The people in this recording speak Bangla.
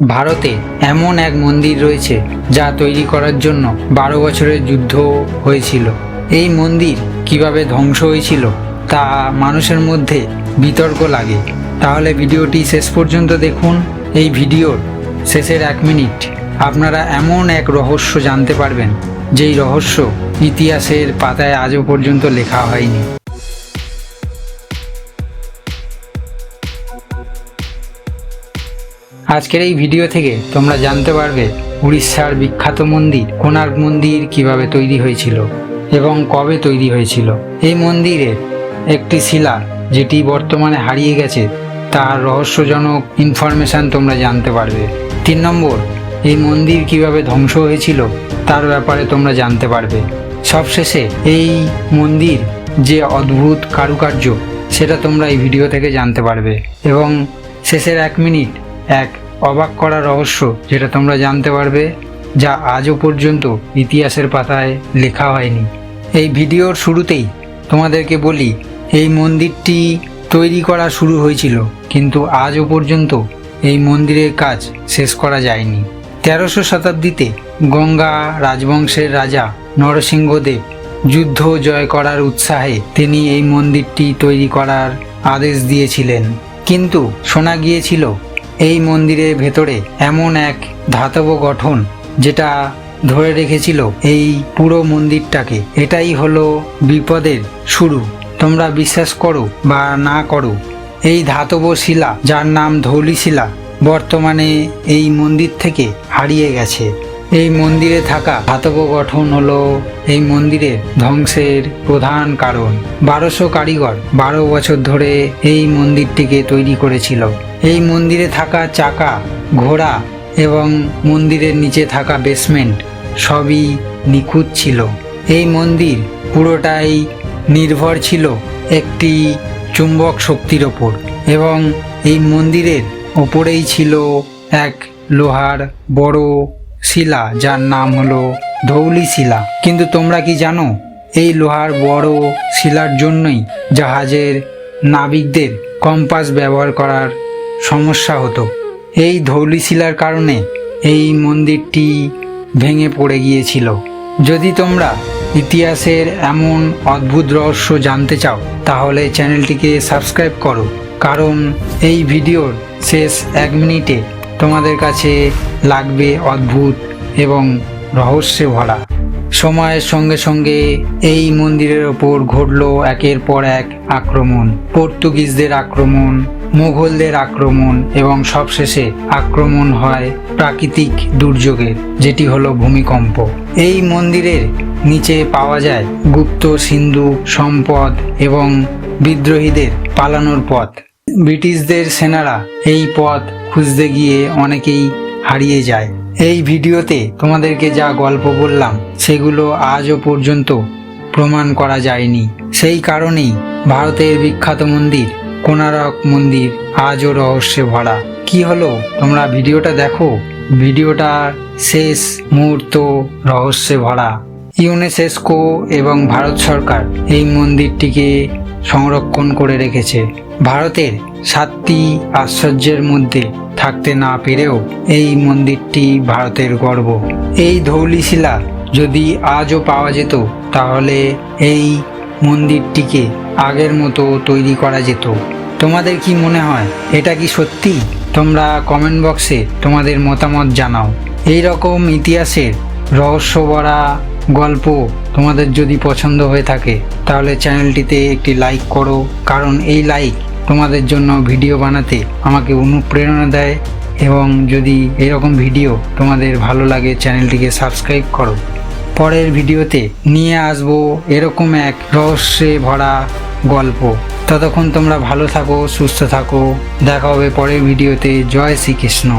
ভারতে এমন এক মন্দির রয়েছে যা তৈরি করার জন্য বারো বছরের যুদ্ধ হয়েছিল। এই মন্দির কীভাবে ধ্বংস হয়েছিল তা মানুষের মধ্যে বিতর্ক লাগে। তাহলে ভিডিওটি শেষ পর্যন্ত দেখুন। এই ভিডিওর শেষের এক মিনিট। আপনারা এমন এক রহস্য জানতে পারবেন, যেই রহস্য ইতিহাসের পাতায় আজও পর্যন্ত লেখা হয়নি। আজকের এই ভিডিও থেকে তোমরা জানতে পারবে উড়িষ্যার বিখ্যাত মন্দির, কোণার্ক মন্দির কীভাবে তৈরি হয়েছিল এবং কবে তৈরি হয়েছিল। এই মন্দিরের একটি শিলা যেটি বর্তমানে হারিয়ে গেছে, তার রহস্যজনক ইনফরমেশন তোমরা জানতে পারবে। তিন নম্বর, এই মন্দির কীভাবে ধ্বংস হয়েছিল, তার ব্যাপারে তোমরা জানতে পারবে। সবশেষে, এই মন্দির যে অদ্ভুত কারুকার্য, সেটা তোমরা এই ভিডিও থেকে জানতে পারবে। এবং শেষের এক মিনিট, এক অবাক করা রহস্য যেটা তোমরা জানতে পারবে, যা আজও পর্যন্ত ইতিহাসের পাতায় লেখা হয়নি। এই ভিডিওর শুরুতেই তোমাদেরকে বলি, এই মন্দিরটি তৈরি করা শুরু হয়েছিল, কিন্তু আজও পর্যন্ত এই মন্দিরের কাজ শেষ করা যায়নি। তেরোশো শতাব্দীতে গঙ্গা রাজবংশের রাজা নরসিংহদেব যুদ্ধ জয় করার উৎসাহে তিনি এই মন্দিরটি তৈরি করার আদেশ দিয়েছিলেন। কিন্তু শোনা গিয়েছিল এই মন্দিরের ভেতরে এমন এক ধাতব গঠন যেটা ধরে রেখেছিল এই পুরো মন্দিরটাকে। এটাই হলো বিপদের শুরু। তোমরা বিশ্বাস করো বা না করো, এই ধাতব শিলা যার নাম ধৌলি শিলা বর্তমানে এই মন্দির থেকে হারিয়ে গেছে। এই মন্দিরে থাকা ধাতব গঠন হলো এই মন্দিরের ধ্বংসের প্রধান কারণ। বারোশো কারিগর বারো বছর ধরে এই মন্দিরটিকে তৈরি করেছিল। এই মন্দিরে থাকা চাকা, ঘোড়া এবং মন্দিরের নিচে থাকা বেসমেন্ট সবই নিখুঁত ছিল। এই মন্দির পুরোটাই নির্ভর ছিল একটি চুম্বক শক্তির ওপর এবং এই মন্দিরের ওপরেই ছিল এক লোহার বড় শিলা, যার নাম হলো ধৌলি শিলা। কিন্তু তোমরা কি জানো, এই লোহার বড় শিলার জন্যই জাহাজের নাবিকদের কম্পাস ব্যবহার করার সমস্যা হতো। এই ধৌলি শিলার কারণে এই মন্দিরটি ভেঙে পড়ে গিয়েছিল। যদি তোমরা ইতিহাসের এমন অদ্ভুত রহস্য জানতে চাও, তাহলে চ্যানেলটিকে সাবস্ক্রাইব করো। কারণ এই ভিডিওর শেষ এক মিনিটে তোমাদের কাছে লাগবে অদ্ভুত এবং রহস্যে ভরা। সময়ের সঙ্গে সঙ্গে এই মন্দিরের ওপর ঘটল একের পর এক আক্রমণ। পর্তুগিজদের আক্রমণ, মুঘলদের আক্রমণ এবং সবশেষে আক্রমণ হয় প্রাকৃতিক দুর্যোগের, যেটি হলো ভূমিকম্প। এই মন্দিরের নিচে পাওয়া যায় গুপ্ত সিন্ধু, সম্পদ এবং বিদ্রোহীদের পালানোর পথ। ব্রিটিশদের সেনারা এই পথ খুঁজতে গিয়ে অনেকেই হারিয়ে যায়। এই ভিডিওতে তোমাদেরকে যা গল্প বললাম, সেগুলো আজও পর্যন্ত প্রমাণ করা যায়নি। সেই কারণেই ভারতের বিখ্যাত মন্দির কোনারক মন্দির, আজও রহস্যে ভরা। কি হলো? তোমরা ভিডিওটা দেখো। ভিডিওটার শেষ মুহূর্ত রহস্যে ভরা। ইউনেসেস্কো এবং ভারত সরকার এই মন্দিরটিকে সংরক্ষণ করে রেখেছে। ভারতের সাতটি আশ্চর্যের মধ্যে থাকতে না পেরেও এই মন্দিরটি ভারতের গর্ব। এই ধৌলিশিলা যদি আজও পাওয়া যেত, তাহলে এই মন্দিরটিকে আগের মতো তৈরি করা যেত। তোমাদের কি মনে হয়, এটা কি সত্যি? তোমরা কমেন্ট বক্সে তোমাদের মতামত জানাও। এই রকম ইতিহাসের রহস্য ভরা গল্প তোমাদের যদি পছন্দ হয়ে থাকে, তাহলে চ্যানেলটিতে একটি লাইক করো। কারণ এই লাইক তোমাদের জন্য ভিডিও বানাতে আমাকে অনুপ্রেরণা দেয় এবং যদি এরকম ভিডিও তোমাদের ভালো লাগে, চ্যানেলটিকে সাবস্ক্রাইব করো। পরের ভিডিওতে নিয়ে আসব এরকম এক রহস্যে ভরা গল্প। ততক্ষণ তোমরা ভালো থাকো, সুস্থ থাকো। দেখা হবে পরের ভিডিওতে জয় শ্রীকৃষ্ণ।